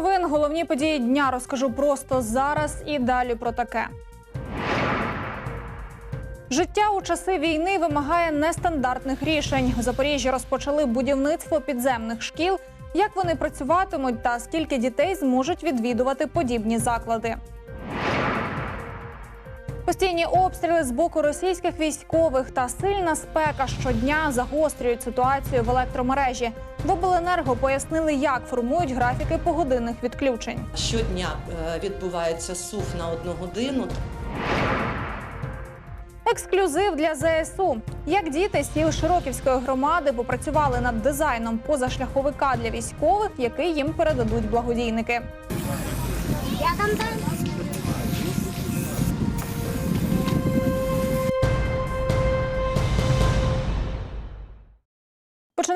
Новин, головні події дня розкажу просто зараз і далі про таке. Життя у часи війни вимагає нестандартних рішень. В Запоріжжі розпочали будівництво підземних шкіл. Як вони працюватимуть та скільки дітей зможуть відвідувати подібні заклади? Постійні обстріли з боку російських військових та сильна спека щодня загострюють ситуацію в електромережі. В обленерго пояснили, як формують графіки погодинних відключень. Щодня е, відбувається сув на одну годину. Ексклюзив для ЗСУ. Як діти сіл Широківської громади попрацювали над дизайном позашляховика для військових, який їм передадуть благодійники. Я там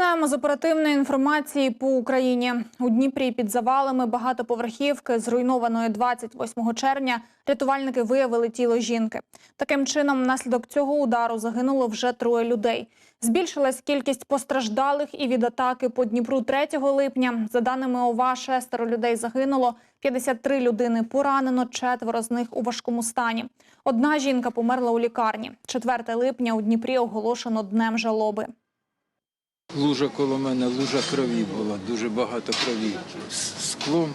Починаємо з оперативної інформації по Україні. У Дніпрі під завалами багатоповерхівки, зруйнованої 28 червня, рятувальники виявили тіло жінки. Таким чином, внаслідок цього удару загинуло вже троє людей. Збільшилась кількість постраждалих і від атаки по Дніпру 3 липня. За даними ОВА, шестеро людей загинуло, 53 людини поранено, четверо з них у важкому стані. Одна жінка померла у лікарні. 4 липня у Дніпрі оголошено днем жалоби. Лужа коло мене, лужа крові була, дуже багато крові. Склом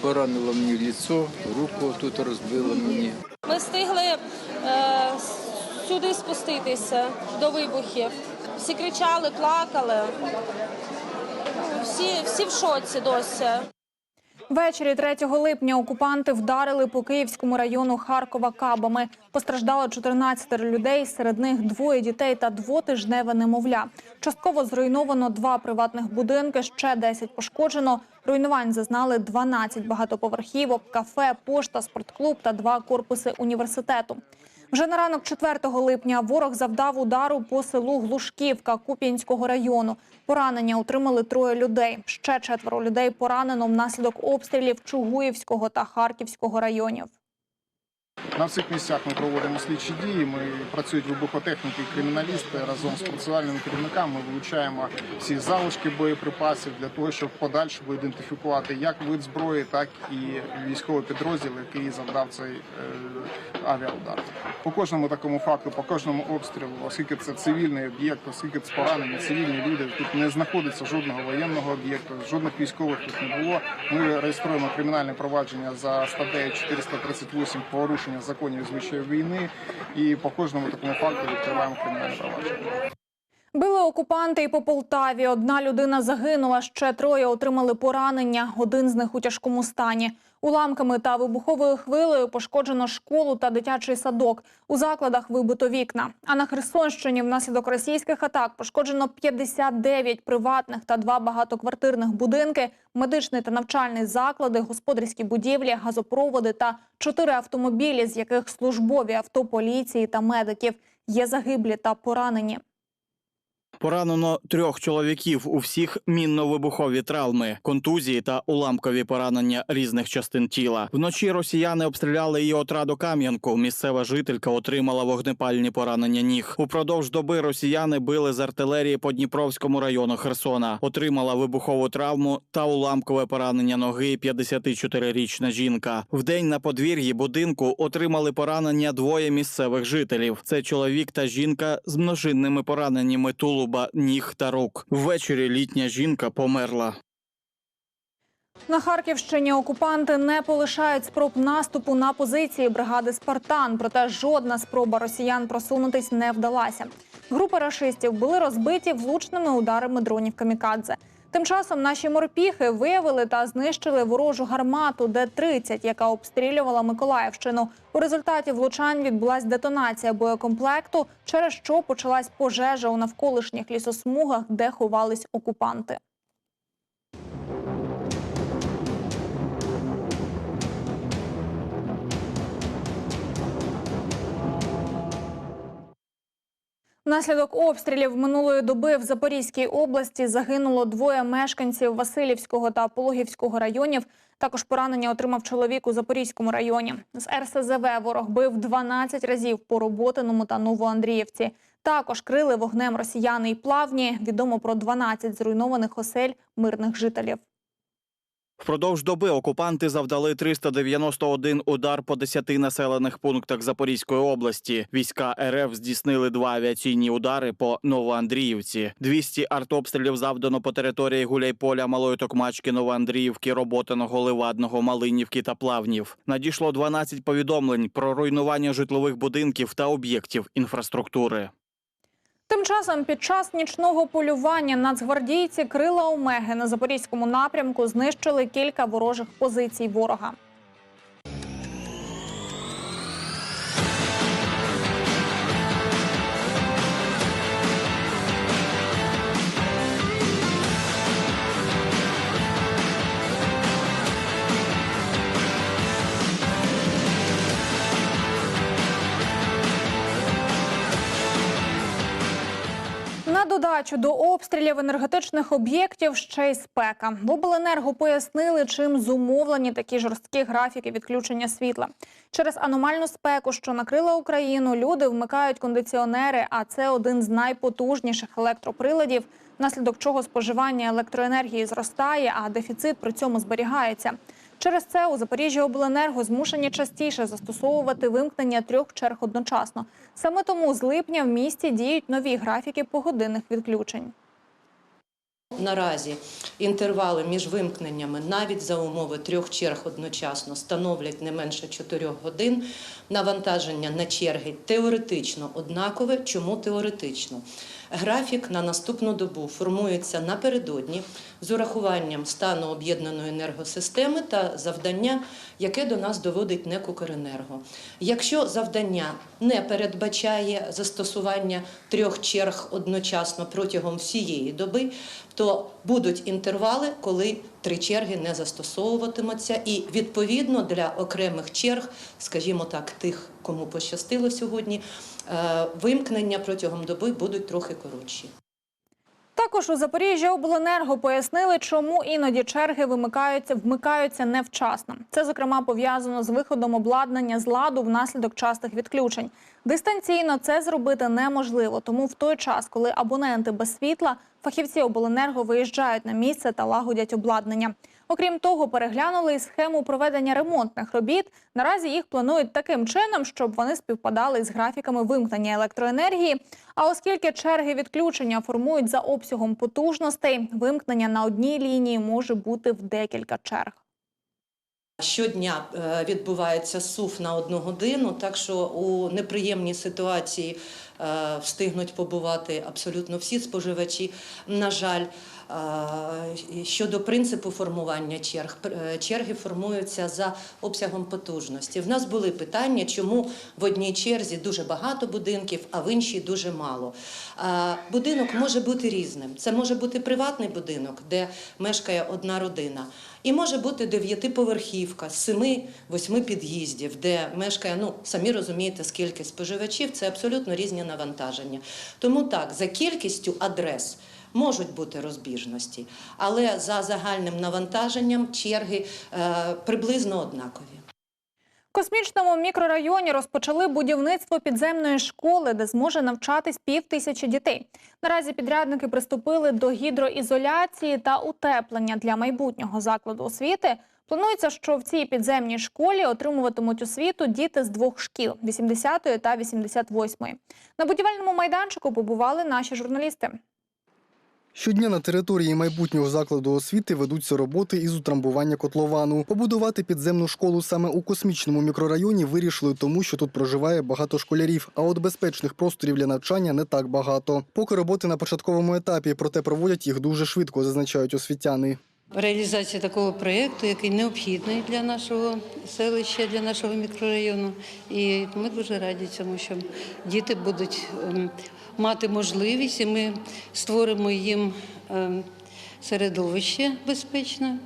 поранило мені ліцо, руку тут розбило мені. Ми встигли е, сюди спуститися до вибухів. Всі кричали, плакали. Всі, всі в шоці досі. Ввечері 3 липня окупанти вдарили по Київському району Харкова кабами. Постраждало 14 людей, серед них двоє дітей та двотижневе немовля. Частково зруйновано два приватних будинки, ще 10 пошкоджено. Руйнувань зазнали 12 багатоповерхівок, кафе, пошта, спортклуб та два корпуси університету. Вже на ранок 4 липня ворог завдав удару по селу Глушківка Куп'янського району. Поранення отримали троє людей. Ще четверо людей поранено внаслідок обстрілів Чугуївського та Харківського районів. На всіх місцях ми проводимо слідчі дії. Ми працюють вибухотехніки і криміналісти разом з процесуальними керівниками. Ми вилучаємо всі залишки боєприпасів для того, щоб подальшому ідентифікувати як вид зброї, так і військовий підрозділ, який завдав цей е, авіаудар. По кожному такому факту, по кожному обстрілу, оскільки це цивільний об'єкт, оскільки це поранені цивільні люди, тут не знаходиться жодного воєнного об'єкту, жодних військових тут не було. Ми реєструємо кримінальне провадження за статтею 438 порушення законів і звичаїв війни. І по кожному такому факту відкриваємо кримінальне провадження. Били окупанти і по Полтаві. Одна людина загинула, ще троє отримали поранення. Один з них у тяжкому стані. Уламками та вибуховою хвилею пошкоджено школу та дитячий садок. У закладах вибито вікна. А на Херсонщині внаслідок російських атак пошкоджено 59 приватних та два багатоквартирних будинки, медичний та навчальний заклади, господарські будівлі, газопроводи та чотири автомобілі, з яких службові авто поліції та медиків. Є загиблі та поранені. Поранено трьох чоловіків. У всіх мінно-вибухові травми, контузії та уламкові поранення різних частин тіла. Вночі росіяни обстріляли і отраду Кам'янку. Місцева жителька отримала вогнепальні поранення ніг. Упродовж доби росіяни били з артилерії по Дніпровському району Херсона. Отримала вибухову травму та уламкове поранення ноги 54-річна жінка. Вдень на подвір'ї будинку отримали поранення двоє місцевих жителів. Це чоловік та жінка з множинними пораненнями тулуба, ніг та рук. Ввечері літня жінка померла. На Харківщині окупанти не полишають спроб наступу на позиції бригади Спартан. Проте жодна спроба росіян просунутись не вдалася. Групи рашистів були розбиті влучними ударами дронів камікадзе. Тим часом наші морпіхи виявили та знищили ворожу гармату Д-30, яка обстрілювала Миколаївщину. У результаті влучань відбулась детонація боєкомплекту, через що почалась пожежа у навколишніх лісосмугах, де ховались окупанти. Внаслідок обстрілів минулої доби в Запорізькій області загинуло двоє мешканців Васильівського та Пологівського районів. Також поранення отримав чоловік у Запорізькому районі. З РСЗВ ворог бив 12 разів по Роботиному та Новоандріївці. Також крили вогнем росіяни і плавні. Відомо про 12 зруйнованих осель мирних жителів. Впродовж доби окупанти завдали 391 удар по 10 населених пунктах Запорізької області. Війська РФ здійснили два авіаційні удари по Новоандріївці. 200 артобстрілів завдано по території Гуляйполя, Малої Токмачки, Новоандріївки, Роботиного, Ливадного, Малинівки та Плавнів. Надійшло 12 повідомлень про руйнування житлових будинків та об'єктів інфраструктури. Тим часом під час нічного полювання нацгвардійці Крила Омеги на запорізькому напрямку знищили кілька ворожих позицій ворога. На до обстрілів енергетичних об'єктів ще й спека. В обленерго пояснили, чим зумовлені такі жорсткі графіки відключення світла. Через аномальну спеку, що накрила Україну, люди вмикають кондиціонери, а це один з найпотужніших електроприладів, внаслідок чого споживання електроенергії зростає, а дефіцит при цьому зберігається. Через це у Запоріжжі обленерго змушені частіше застосовувати вимкнення трьох черг одночасно. Саме тому з липня в місті діють нові графіки погодинних відключень. Наразі інтервали між вимкненнями навіть за умови трьох черг одночасно становлять не менше 4 годин. Навантаження на черги теоретично однакове. Чому теоретично? Графік на наступну добу формується напередодні з урахуванням стану об'єднаної енергосистеми та завдання, яке до нас доводить НЕК «Укренерго». Якщо завдання не передбачає застосування трьох черг одночасно протягом всієї доби, то будуть інтервали, коли три черги не застосовуватимуться, і відповідно для окремих черг, скажімо так, тих, кому пощастило сьогодні, е, вимкнення протягом доби будуть трохи коротші. Також у Запоріжжя обленерго пояснили, чому іноді черги вимикаються, вмикаються невчасно. Це зокрема пов'язано з виходом обладнання з ладу внаслідок частих відключень. Дистанційно це зробити неможливо, тому в той час, коли абоненти без світла, фахівці обленерго виїжджають на місце та лагодять обладнання. Окрім того, переглянули й схему проведення ремонтних робіт. Наразі їх планують таким чином, щоб вони співпадали з графіками вимкнення електроенергії. А оскільки черги відключення формують за обсягом потужностей, вимкнення на одній лінії може бути в декілька черг. Щодня е, відбувається СУФ на одну годину, так що у неприємній ситуації встигнуть побувати абсолютно всі споживачі. На жаль, е, щодо принципу формування черг, е, черги формуються за обсягом потужності. В нас були питання, чому в одній черзі дуже багато будинків, а в іншій дуже мало. Будинок може бути різним. Це може бути приватний будинок, де мешкає одна родина. І може бути дев'ятиповерхівка з семи-восьми під'їздів, де мешкає, ну самі розумієте, скільки споживачів, це абсолютно різні навантаження. Тому так, за кількістю адрес можуть бути розбіжності, але за загальним навантаженням черги е, приблизно однакові. В космічному мікрорайоні розпочали будівництво підземної школи, де зможе навчатись пів тисячі дітей. Наразі підрядники приступили до гідроізоляції та утеплення для майбутнього закладу освіти. Планується, що в цій підземній школі отримуватимуть освіту діти з двох шкіл 80-ї та 88-ї. На будівельному майданчику побували наші журналісти. Щодня на території майбутнього закладу освіти ведуться роботи із утрамбування котловану. Побудувати підземну школу саме у космічному мікрорайоні вирішили тому, що тут проживає багато школярів. А от безпечних просторів для навчання не так багато. Поки роботи на початковому етапі, проте проводять їх дуже швидко, зазначають освітяни. Реалізація такого проєкту, який необхідний для нашого селища, для нашого мікрорайону. І ми дуже раді цьому, що діти будуть ем, мати можливість, і ми створимо їм ем, середовище безпечне.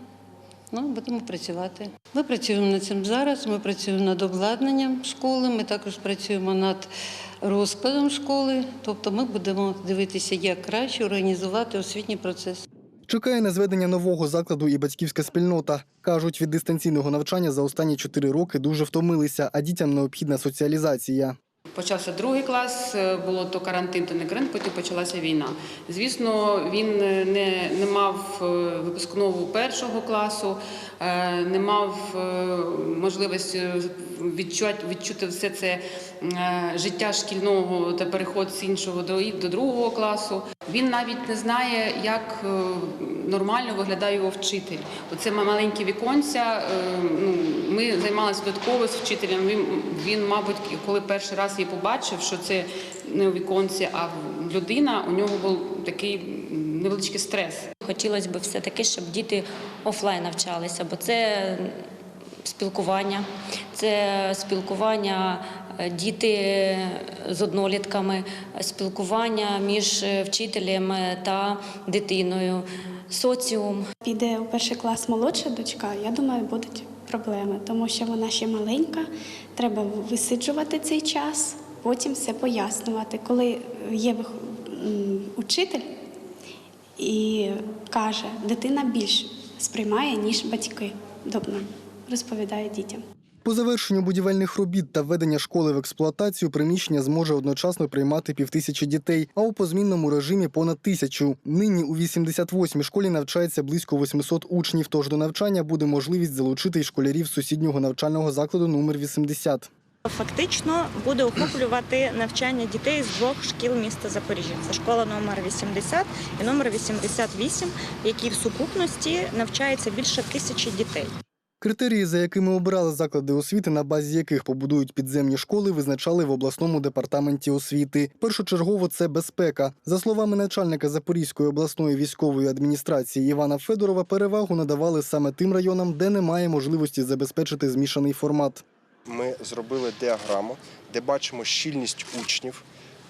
Ну, будемо працювати. Ми працюємо над цим зараз. Ми працюємо над обладнанням школи. Ми також працюємо над розкладом школи. Тобто, ми будемо дивитися, як краще організувати освітній процес. Чекає на зведення нового закладу і батьківська спільнота. Кажуть, від дистанційного навчання за останні чотири роки дуже втомилися, а дітям необхідна соціалізація. Почався другий клас, е, було то карантин, то не карантин, потім почалася війна. Звісно, він е, не, не мав випускного випускнову першого класу, е, не мав е, можливості відчувати, відчути все це е, життя шкільного та переход з іншого до, другого класу. Він навіть не знає, як е, нормально виглядає його вчитель. Оце маленькі віконця. е, Ну, ми займалися додатково з вчителем. Він, він, мабуть, коли перший раз її побачив, що це не у віконці, а людина, у нього був такий невеличкий стрес. Хотілося б все-таки, щоб діти офлайн навчалися, бо це спілкування, це спілкування е, діти з однолітками, спілкування між е, вчителем та дитиною, соціум. Піде у перший клас молодша дочка, я думаю, будуть проблеми, тому що вона ще маленька, треба висиджувати цей час, потім все пояснювати. Коли є учитель і каже, дитина більш сприймає, ніж батьки, Добно розповідає дітям. По завершенню будівельних робіт та введення школи в експлуатацію приміщення зможе одночасно приймати півтисячі дітей, а у позмінному режимі понад тисячу. Нині у 88-й школі навчається близько 800 учнів. Тож до навчання буде можливість залучити й школярів сусіднього навчального закладу номер 80. Фактично буде охоплювати навчання дітей з двох шкіл міста Запоріжжя. Це школа номер 80 і номер 88, в якій в сукупності навчається більше тисячі дітей. Критерії, за якими обирали заклади освіти, на базі яких побудують підземні школи, визначали в обласному департаменті освіти. Першочергово це безпека. За словами начальника Запорізької обласної військової адміністрації Івана Федорова, перевагу надавали саме тим районам, де немає можливості забезпечити змішаний формат. Ми зробили діаграму, де бачимо щільність учнів,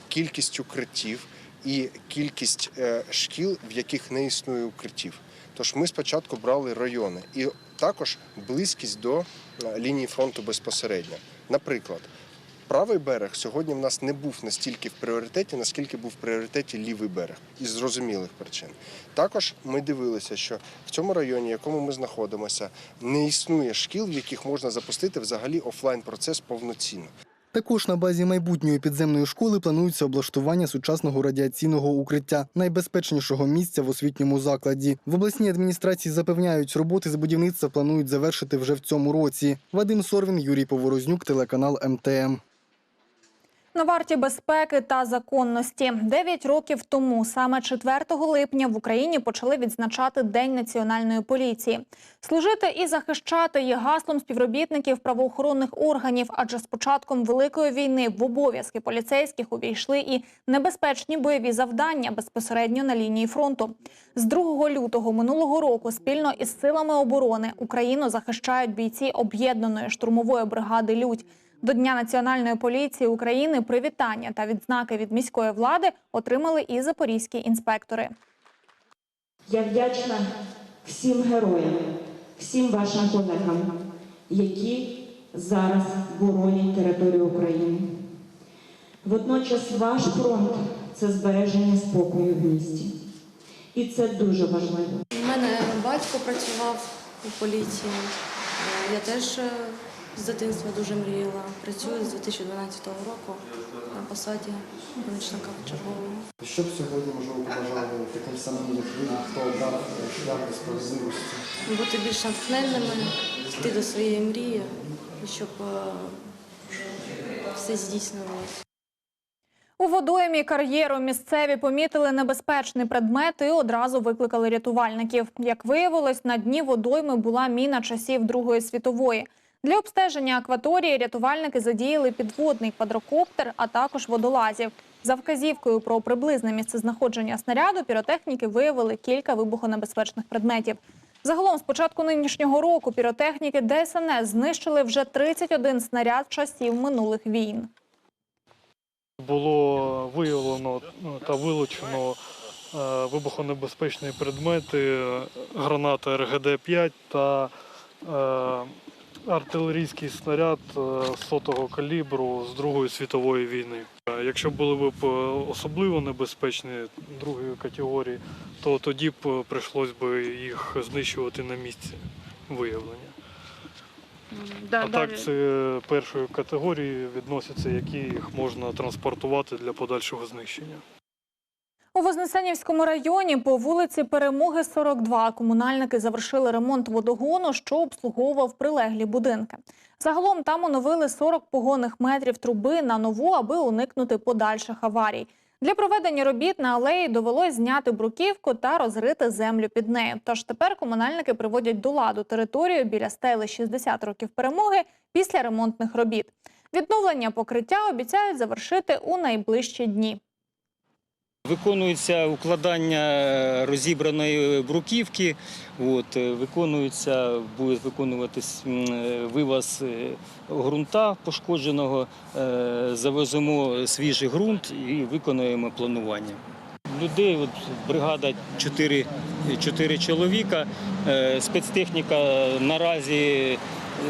кількість укриттів і кількість е, шкіл, в яких не існує укриттів. Тож ми спочатку брали райони і також близькість до е, лінії фронту безпосередньо. Наприклад, правий берег сьогодні в нас не був настільки в пріоритеті, наскільки був в пріоритеті лівий берег із зрозумілих причин. Також ми дивилися, що в цьому районі, в якому ми знаходимося, не існує шкіл, в яких можна запустити взагалі офлайн процес повноцінно. Також на базі майбутньої підземної школи планується облаштування сучасного радіаційного укриття, найбезпечнішого місця в освітньому закладі. В обласній адміністрації запевняють, роботи з будівництва планують завершити вже в цьому році. Вадим Сорвін, Юрій Поворознюк, телеканал МТМ. На варті безпеки та законності дев'ять років тому, саме 4 липня, в Україні почали відзначати День національної поліції. Служити і захищати є гаслом співробітників правоохоронних органів. Адже з початком великої війни в обов'язки поліцейських увійшли і небезпечні бойові завдання безпосередньо на лінії фронту. З 2 лютого минулого року спільно із силами оборони Україну захищають бійці об'єднаної штурмової бригади Людь. До Дня національної поліції України привітання та відзнаки від міської влади отримали і запорізькі інспектори. Я вдячна всім героям, всім вашим колегам, які зараз боронять територію України. Водночас ваш фронт це збереження спокою в місті. І це дуже важливо. У мене батько працював у поліції. Я теж е, з дитинства дуже мріяла. Працюю з 2012 року на посаді помічника чергового. Що б сьогодні можливо побажали таким самим, як ви, хто обрав шлях до справедливості? Бути більш натхненними, йти до своєї мрії, і щоб е, все здійснювалося. У водоймі кар'єру місцеві помітили небезпечний предмет і одразу викликали рятувальників. Як виявилось, на дні водойми була міна часів Другої світової. Для обстеження акваторії рятувальники задіяли підводний квадрокоптер, а також водолазів. За вказівкою про приблизне місцезнаходження снаряду піротехніки виявили кілька вибухонебезпечних предметів. Загалом з початку нинішнього року піротехніки ДСНС знищили вже 31 снаряд часів минулих війн. Було виявлено ну, та вилучено е, вибухонебезпечні предмети, е, граната РГД-5 та е, артилерійський снаряд е, сотого калібру з Другої світової війни. Е, Якщо були б е, особливо небезпечні другої категорії, то тоді б прийшлось би їх знищувати на місці виявлення. а так це першої категорії відносяться, які їх можна транспортувати для подальшого знищення. У Вознесенівському районі по вулиці Перемоги 42 комунальники завершили ремонт водогону, що обслуговував прилеглі будинки. Загалом там оновили 40 погонних метрів труби на нову, аби уникнути подальших аварій. Для проведення робіт на алеї довелось зняти бруківку та розрити землю під нею. Тож тепер комунальники приводять до ладу територію біля стели 60 років перемоги після ремонтних робіт. Відновлення покриття обіцяють завершити у найближчі дні. Виконується укладання розібраної бруківки, от, е, виконується, буде виконуватись е, виваз е, ґрунта пошкодженого, е, завеземо свіжий ґрунт і виконуємо планування. Людей, от, бригада 4, 4 чоловіка, е, спецтехніка наразі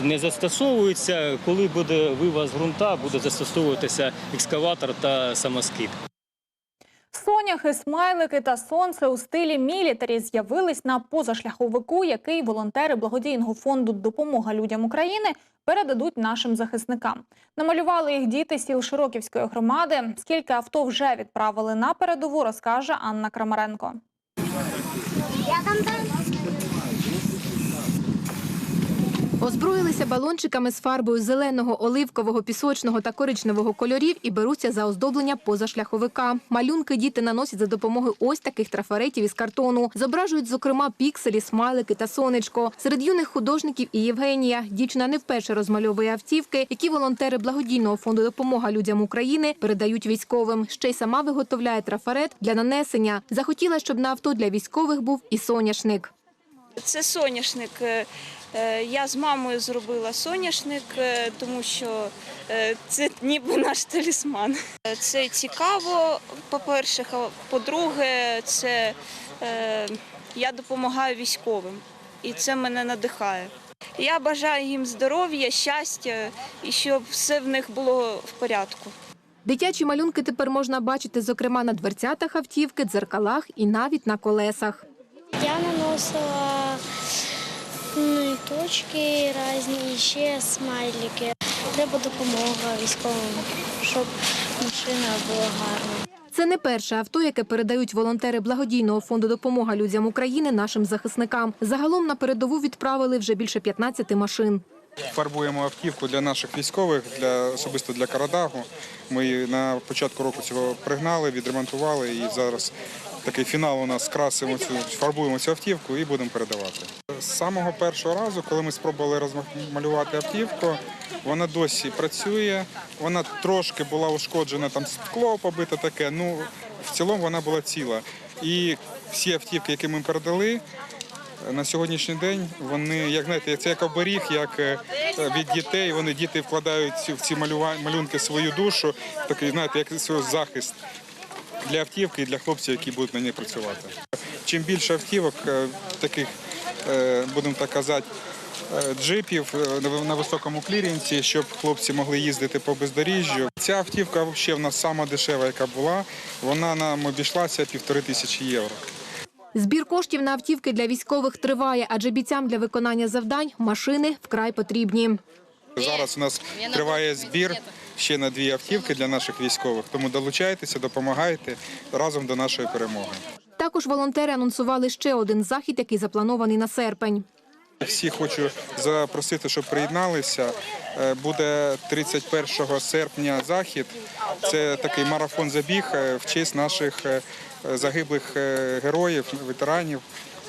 не застосовується. Коли буде виваз ґрунта, буде застосовуватися екскаватор та самоскид. Соняхи, смайлики та сонце у стилі мілітарі з'явились на позашляховику, який волонтери благодійного фонду Допомога людям України передадуть нашим захисникам. Намалювали їх діти сіл Широківської громади. Скільки авто вже відправили на передову, розкаже Анна Крамаренко. Я там там. Озброїлися балончиками з фарбою зеленого, оливкового, пісочного та коричневого кольорів і беруться за оздоблення позашляховика. Малюнки діти наносять за допомогою ось таких трафаретів із картону. Зображують, зокрема, пікселі, смайлики та сонечко. Серед юних художників і Євгенія. Дівчина не вперше розмальовує автівки, які волонтери благодійного фонду Допомога людям України передають військовим. Ще й сама виготовляє трафарет для нанесення. Захотіла, щоб на авто для військових був і соняшник. Це соняшник. Е, е, Я з мамою зробила соняшник, е, тому що це ніби наш талісман. Це цікаво, по-перше, по-друге, це я допомагаю військовим, і це мене надихає. Я бажаю їм здоров'я, щастя і щоб все в них було в порядку. Дитячі малюнки тепер можна бачити, зокрема, на дверцятах автівки, дзеркалах і навіть на колесах. Я наносила ну, і точки різні, і ще смайлики. Треба допомога військовим, щоб машина була гарна. Це не перше авто, яке передають волонтери благодійного фонду Допомога людям України нашим захисникам. Загалом на передову відправили вже більше 15 машин. Фарбуємо автівку для наших військових, для особисто для Карадагу. Ми на початку року цього пригнали, відремонтували і зараз такий фінал у нас красимо цю, фарбуємо цю автівку і будемо передавати. З самого першого разу, коли ми спробували розмалювати автівку, вона досі працює. Вона трошки була ушкоджена, там скло побите таке. Ну в цілому вона була ціла. І всі автівки, які ми передали. На сьогоднішній день вони, як знаєте, це як оберіг, як е, від дітей. Вони діти вкладають в ці малюнки свою душу, такий, знаєте, як свій захист для автівки і для хлопців, які будуть на ній працювати. Чим більше автівок, е, таких, е, будемо так казати, е, джипів на високому кліренсі, щоб хлопці могли їздити по бездоріжжю. Ця автівка взагалі в нас сама дешева, яка була. Вона нам обійшлася півтори тисячі євро. Збір коштів на автівки для військових триває, адже бійцям для виконання завдань машини вкрай потрібні. Зараз у нас триває збір ще на дві автівки для наших військових. Тому долучайтеся, допомагайте разом до нашої перемоги. Також волонтери анонсували ще один захід, який запланований на серпень. Всі хочу запросити, щоб приєдналися. Е, Буде 31 серпня захід. Це такий марафон-забіг е, в честь наших е, загиблих героїв, ветеранів.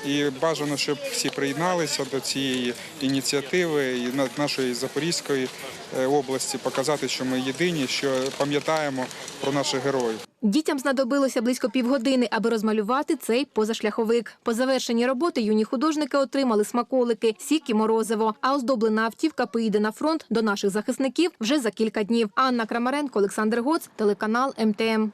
І бажано, щоб всі приєдналися до цієї ініціативи і на- нашої Запорізької е, області показати, що ми єдині, що пам'ятаємо про наших героїв. Дітям знадобилося близько півгодини, аби розмалювати цей позашляховик. По завершенні роботи юні художники отримали смаколики, сік і морозиво. А оздоблена автівка поїде на фронт до наших захисників вже за кілька днів. Анна Крамаренко, Олександр Гоц, телеканал МТМ.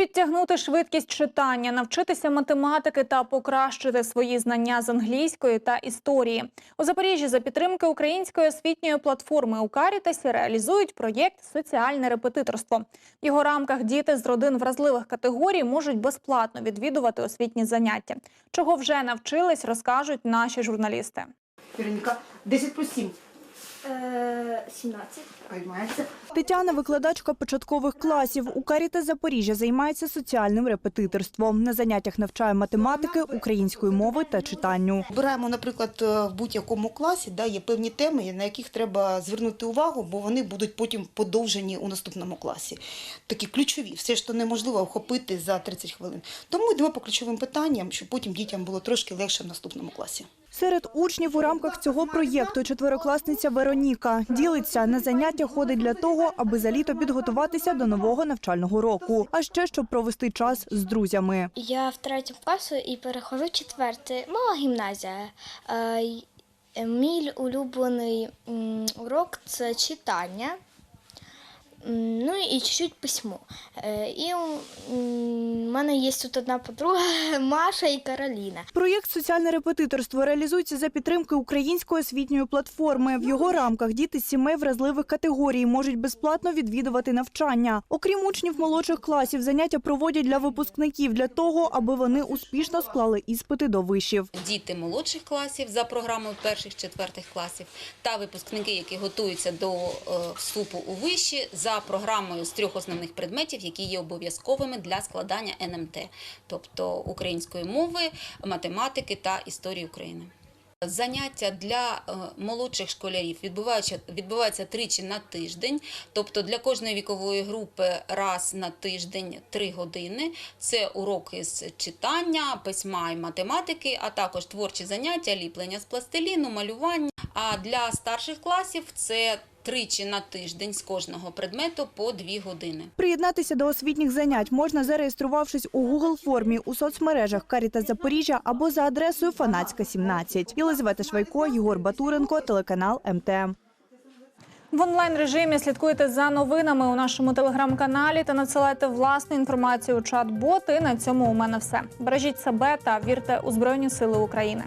Підтягнути швидкість читання, навчитися математики та покращити свої знання з англійської та історії. У Запоріжжі за підтримки української освітньої платформи у Карітасі реалізують проєкт Соціальне репетиторство. В його рамках діти з родин вразливих категорій можуть безплатно відвідувати освітні заняття. Чого вже навчились, розкажуть наші журналісти. Вероніка, 10 плюс 7. 17. Тетяна викладачка початкових класів. У Каріта Запоріжжя займається соціальним репетиторством. На заняттях навчає математики, української мови та читанню. Беремо, наприклад, е, в будь-якому класі да, є певні теми, на яких треба звернути увагу, бо вони будуть потім подовжені у наступному класі. Такі ключові, все що неможливо охопити за 30 хвилин. Тому йдемо по ключовим питанням, щоб потім дітям було трошки легше в наступному класі. Серед учнів у рамках цього проєкту четверокласниця Вероніка ділиться на заняття ходить для того, аби за літо підготуватися до нового навчального року, а ще щоб провести час з друзями. Я в третьому класу і перехожу в четвертий. Мала гімназія. Е, Мій улюблений урок це читання. Ну і чуть-чуть письмо. Е, І в мене є тут одна подруга Маша і Кароліна. Проєкт Соціальне репетиторство реалізується за підтримки української освітньої платформи. В його рамках діти з сімей вразливих категорій можуть безплатно відвідувати навчання. Окрім учнів молодших класів, заняття проводять для випускників для того, аби вони успішно склали іспити до вишів. діти молодших класів за програмою перших четвертих класів та випускники, які готуються до е, вступу у виші за програмою з трьох основних предметів, які є обов'язковими для складання НМТ, тобто української мови, математики та історії України. Заняття для е, молодших школярів відбуваються, відбуваються тричі на тиждень, тобто для кожної вікової групи раз на тиждень три години. Це уроки з читання, письма і математики, а також творчі заняття, ліплення з пластиліну, малювання. А для старших класів це тричі на тиждень з кожного предмету по дві години. Приєднатися до освітніх занять можна, зареєструвавшись у Google формі у соцмережах Каріта Запоріжжя або за адресою Фанатська 17. Єлизавета Швайко, Єгор Батуренко, телеканал МТМ. В онлайн режимі слідкуйте за новинами у нашому телеграм-каналі та надсилайте власну інформацію у чат-бот. І на цьому у мене все. Бережіть себе та вірте у Збройні Сили України.